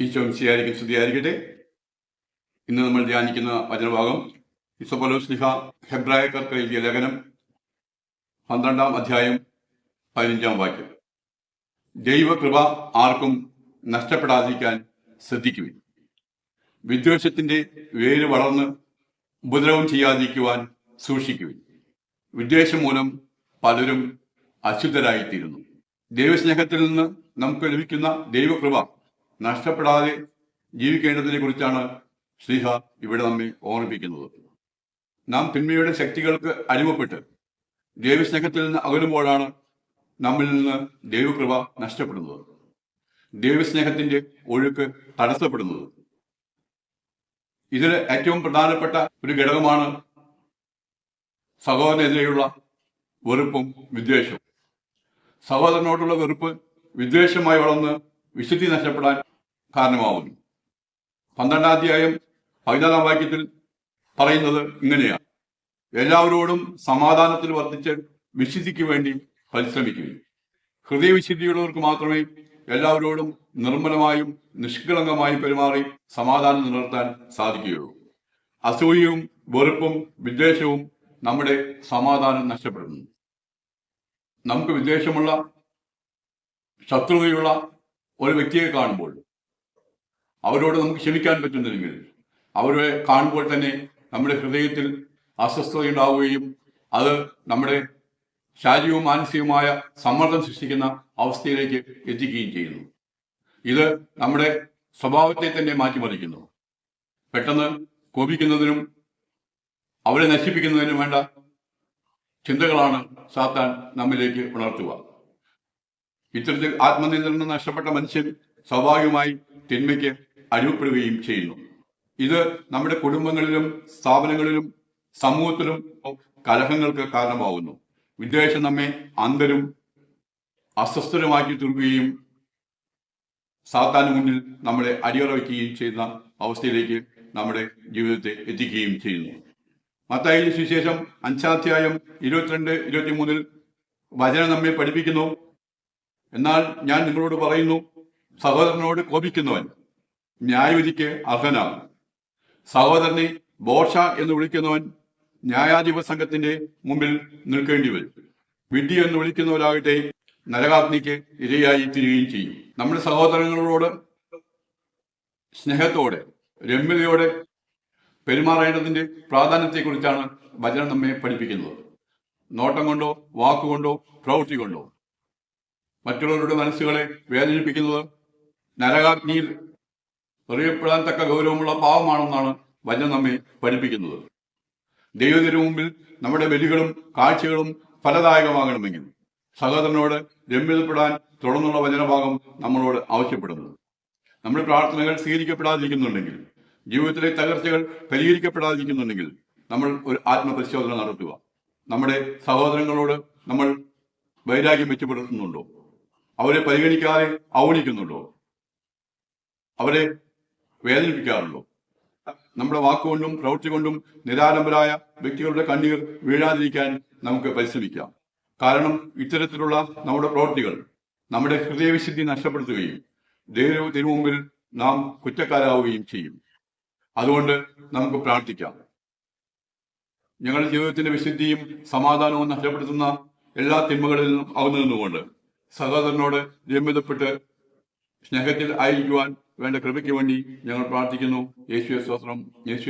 ഈശോ മിശിയായിരിക്കും സ്തുതിയായിരിക്കട്ടെ. ഇന്ന് നമ്മൾ ധ്യാനിക്കുന്ന വചനഭാഗം ഇസബലോസ്ലിഹ ഹെബ്രായക്കർക്ക് എഴുതിയ ലേഖനം പന്ത്രണ്ടാം അധ്യായം പതിനഞ്ചാം വാക്യം. ദൈവകൃപ ആർക്കും നഷ്ടപ്പെടാതിരിക്കാൻ ശ്രദ്ധിക്കുവിൻ. വിദ്വേഷത്തിന്റെ വേര് വളർന്ന് ഉപദ്രവം ചെയ്യാതിരിക്കുവാൻ സൂക്ഷിക്കുവിൻ. വിദ്വേഷം മൂലം പലരും അശുദ്ധരായിത്തീരുന്നു. ദൈവസ്നേഹത്തിൽ നിന്ന് നമുക്ക് ലഭിക്കുന്ന ദൈവകൃപ നഷ്ടപ്പെടാതെ ജീവിക്കേണ്ടതിനെ കുറിച്ചാണ് ശ്രീഹ ഇവിടെ നമ്മെ ഓർമ്മിപ്പിക്കുന്നത്. നാം തിന്മയുടെ ശക്തികൾക്ക് അടിമപ്പെട്ട് ദൈവസ്നേഹത്തിൽ നിന്ന് അകലുമ്പോഴാണ് നമ്മിൽ നിന്ന് ദൈവകൃപ നഷ്ടപ്പെടുന്നത്. ദൈവസ്നേഹത്തിന്റെ ഒഴുക്ക് തടസ്സപ്പെടുന്നത്. ഇതിൽ ഏറ്റവും പ്രധാനപ്പെട്ട ഒരു ഘടകമാണ് സഹോദരനെതിരെയുള്ള വെറുപ്പും വിദ്വേഷവും. സഹോദരനോടുള്ള വെറുപ്പ് വിദ്വേഷമായി വളർന്ന് വിശുദ്ധി നഷ്ടപ്പെടാൻ കാരണമാവുന്നു. പന്ത്രണ്ടാം അധ്യായം പതിനാലാം വാക്യത്തിൽ പറയുന്നത് ഇങ്ങനെയാണ്. എല്ലാവരോടും സമാധാനത്തിൽ വർദ്ധിച്ച് വിശുദ്ധിക്ക് വേണ്ടി പരിശ്രമിക്കുകയും ഹൃദയവിശുദ്ധിയുള്ളവർക്ക് മാത്രമേ എല്ലാവരോടും നിർമ്മലമായും നിഷ്കളങ്കമായും പെരുമാറി സമാധാനം നിലനിർത്താൻ സാധിക്കുകയുള്ളൂ. അസൂയയും വെറുപ്പും വിദ്വേഷവും നമ്മുടെ സമാധാനം നഷ്ടപ്പെടുന്നു. നമുക്ക് വിദ്വേഷമുള്ള ശത്രുതയുള്ള ഒരു വ്യക്തിയെ കാണുമ്പോൾ അവരോട് നമുക്ക് ക്ഷമിക്കാൻ പറ്റുന്നില്ലെങ്കിൽ അവരെ കാണുമ്പോൾ തന്നെ നമ്മുടെ ഹൃദയത്തിൽ അസ്വസ്ഥതയുണ്ടാവുകയും അത് നമ്മുടെ ശാരീരികവും മാനസികവുമായ സമ്മർദ്ദം സൃഷ്ടിക്കുന്ന അവസ്ഥയിലേക്ക് എത്തിക്കുകയും ചെയ്യുന്നു. ഇത് നമ്മുടെ സ്വഭാവത്തെ തന്നെ മാറ്റിമറിക്കുന്നു. പെട്ടെന്ന് കോപിക്കുന്നതിനും അവരെ നശിപ്പിക്കുന്നതിനും വേണ്ട ചിന്തകളാണ് സാത്താൻ നമ്മിലേക്ക് ഉണർത്തുക. ഇത്തരത്തിൽ ആത്മനിയന്ത്രണം നഷ്ടപ്പെട്ട മനുഷ്യൻ സ്വാഭാവികമായി തിന്മയ്ക്ക് അടിമപ്പെടുകയും ചെയ്യുന്നു. ഇത് നമ്മുടെ കുടുംബങ്ങളിലും സ്ഥാപനങ്ങളിലും സമൂഹത്തിലും കലഹങ്ങൾക്ക് കാരണമാവുന്നു. വിദ്വേഷം നമ്മെ അന്തരും അസ്വസ്ഥരുമാക്കി തീർക്കുകയും സാത്താന് മുന്നിൽ നമ്മളെ അടിയറവയ്ക്കുകയും ചെയ്യുന്ന അവസ്ഥയിലേക്ക് നമ്മുടെ ജീവിതത്തെ എത്തിക്കുകയും ചെയ്യുന്നു. മത്തായി സുശേഷം അഞ്ചാധ്യായം ഇരുപത്തിരണ്ട് ഇരുപത്തിമൂന്നിൽ വചനം നമ്മെ പഠിപ്പിക്കുന്നു. എന്നാൽ ഞാൻ നിങ്ങളോട് പറയുന്നു സഹോദരനോട് കോപിക്കുന്നവൻ ന്യായവിധിക്ക് അർഹനാണ്. സഹോദരനെ ബോഷ എന്ന് വിളിക്കുന്നവൻ ന്യായാധിപ സംഘത്തിന്റെ മുമ്പിൽ നിൽക്കേണ്ടി വരും. വിഡ്ഢി എന്ന് വിളിക്കുന്നവരാകട്ടെ നരകാഗ്നിക്ക് ഇരയായി തീരുകയും ചെയ്യും. നമ്മുടെ സഹോദരങ്ങളോട് സ്നേഹത്തോടെ രമ്യതയോടെ പെരുമാറേണ്ടതിന്റെ പ്രാധാന്യത്തെക്കുറിച്ചാണ് വചനം നമ്മെ പഠിപ്പിക്കുന്നത്. നോട്ടം കൊണ്ടോ വാക്കുകൊണ്ടോ പ്രവൃത്തി കൊണ്ടോ. മറ്റുള്ളവരുടെ മനസ്സുകളെ വേദനിപ്പിക്കുന്നത് നരകാഗ്നിയിൽ എറിയപ്പെടാൻ തക്ക ഗൗരവമുള്ള പാവമാണെന്നാണ് വചനം നമ്മെ പഠിപ്പിക്കുന്നത്. ദൈവത്തിന് മുമ്പിൽ നമ്മുടെ ബലികളും കാഴ്ചകളും ഫലദായകമാകണമെങ്കിൽ സഹോദരനോട് രമ്യതപ്പെടാൻ തുടർന്നുള്ള വചനഭാഗം നമ്മളോട് ആവശ്യപ്പെടുന്നത് നമ്മുടെ പ്രാർത്ഥനകൾ സ്വീകരിക്കപ്പെടാതിരിക്കുന്നുണ്ടെങ്കിൽ ജീവിതത്തിലെ തകർച്ചകൾ പരിഹരിക്കപ്പെടാതിരിക്കുന്നുണ്ടെങ്കിൽ നമ്മൾ ഒരു ആത്മപരിശോധന നടത്തുക. നമ്മുടെ സഹോദരങ്ങളോട് നമ്മൾ വൈരാഗ്യം മെച്ചപ്പെടുത്തുന്നുണ്ടോ? അവരെ പരിഗണിക്കാതെ അവഗണിക്കുന്നുണ്ടോ അവരെ വേദനിപ്പിക്കാറുണ്ടോ? നമ്മുടെ വാക്കുകൊണ്ടും പ്രവൃത്തി കൊണ്ടും നിരാലംബരായ വ്യക്തികളുടെ കണ്ണീർ വീഴാതിരിക്കാൻ നമുക്ക് പരിശ്രമിക്കാം. കാരണം ഇത്തരത്തിലുള്ള നമ്മുടെ പ്രവൃത്തികൾ നമ്മുടെ ഹൃദയവിശുദ്ധി നഷ്ടപ്പെടുത്തുകയും ദൈവ തിരുമുമ്പിൽ നാം കുറ്റക്കാരാവുകയും ചെയ്യും. അതുകൊണ്ട് നമുക്ക് പ്രാർത്ഥിക്കാം. ഞങ്ങളുടെ ജീവിതത്തിന്റെ വിശുദ്ധിയും സമാധാനവും നഷ്ടപ്പെടുത്തുന്ന എല്ലാ തിന്മകളിൽ നിന്നും അകന്നു നിന്നുകൊണ്ട് സഹോദരനോട് നിയമിതപ്പെട്ട് സ്നേഹത്തിൽ ആയിരിക്കുവാൻ വേണ്ട കൃപയ്ക്ക് വേണ്ടി ഞങ്ങൾ പ്രാർത്ഥിക്കുന്നു. യേശുവെ സ്വസ്ത്രം യേശു